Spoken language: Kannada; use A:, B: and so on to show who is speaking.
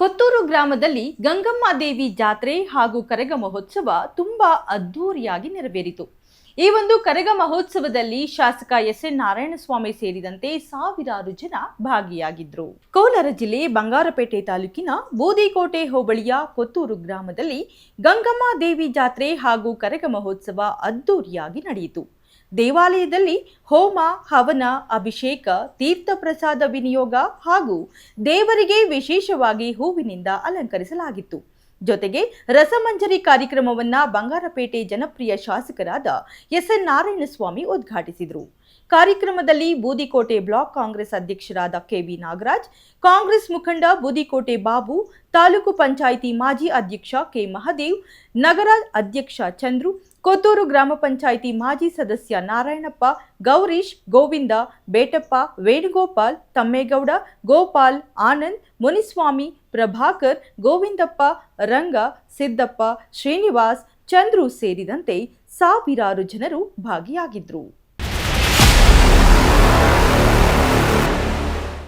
A: ಕೊತ್ತೂರು ಗ್ರಾಮದಲ್ಲಿ ಗಂಗಮ್ಮ ದೇವಿ ಜಾತ್ರೆ ಹಾಗೂ ಕರಗ ಮಹೋತ್ಸವ ತುಂಬಾ ಅದ್ಧೂರಿಯಾಗಿ ನೆರವೇರಿತು. ಈ ಒಂದು ಕರಗ ಮಹೋತ್ಸವದಲ್ಲಿ ಶಾಸಕ ಎಸ್ ಎನ್ ನಾರಾಯಣಸ್ವಾಮಿ ಸೇರಿದಂತೆ ಸಾವಿರಾರು ಜನ ಭಾಗಿಯಾಗಿದ್ರು. ಕೋಲಾರ ಜಿಲ್ಲೆ ಬಂಗಾರಪೇಟೆ ತಾಲೂಕಿನ ಬೂದಿಕೋಟೆ ಹೋಬಳಿಯ ಕೊತ್ತೂರು ಗ್ರಾಮದಲ್ಲಿ ಗಂಗಮ್ಮ ದೇವಿ ಜಾತ್ರೆ ಹಾಗೂ ಕರಗ ಮಹೋತ್ಸವ ಅದ್ಧೂರಿಯಾಗಿ ನಡೆಯಿತು. ದೇವಾಲಯದಲ್ಲಿ ಹೋಮ, ಹವನ, ಅಭಿಷೇಕ ತೀರ್ಥ ಪ್ರಸಾದ ವಿನಿಯೋಗ ಹಾಗೂ ದೇವರಿಗೆ ವಿಶೇಷವಾಗಿ ಹೂವಿನಿಂದ ಅಲಂಕರಿಸಲಾಗಿತ್ತು. ಜೊತೆಗೆ ರಸಮಂಜರಿ ಕಾರ್ಯಕ್ರಮವನ್ನ ಬಂಗಾರಪೇಟೆ ಜನಪ್ರಿಯ ಶಾಸಕರಾದ ಎಸ್ ಎನ್ ನಾರಾಯಣಸ್ವಾಮಿ ಉದ್ಘಾಟಿಸಿದರು. ಕಾರ್ಯಕ್ರಮದಲ್ಲಿ ಬೂದಿಕೋಟೆ ಬ್ಲಾಕ್ ಕಾಂಗ್ರೆಸ್ ಅಧ್ಯಕ್ಷರಾದ ಕೆವಿ ನಾಗರಾಜ್, ಕಾಂಗ್ರೆಸ್ ಮುಖಂಡ ಬೂದಿಕೋಟೆ ಬಾಬು, ತಾಲೂಕು ಪಂಚಾಯಿತಿ ಮಾಜಿ ಅಧ್ಯಕ್ಷ ಕೆ ಮಹದೇವ್, ನಗರ ಅಧ್ಯಕ್ಷ ಚಂದ್ರು ಕೊತ್ತೂರು ಗ್ರಾಮ ಪಂಚಾಯಿತಿ ಮಾಜಿ ಸದಸ್ಯ ನಾರಾಯಣಪ್ಪ, ಗೌರೀಶ್, ಗೋವಿಂದ, ಬೇಟಪ್ಪ, ವೇಣುಗೋಪಾಲ್, ತಮ್ಮೇಗೌಡ, ಗೋಪಾಲ್, ಆನಂದ್, ಮುನಿಸ್ವಾಮಿ, ಪ್ರಭಾಕರ್, ಗೋವಿಂದಪ್ಪ, ರಂಗ, ಸಿದ್ದಪ್ಪ, ಶ್ರೀನಿವಾಸ್, ಚಂದ್ರು ಸೇರಿದಂತೆ ಸಾವಿರಾರು ಜನರು ಭಾಗಿಯಾಗಿದ್ರು.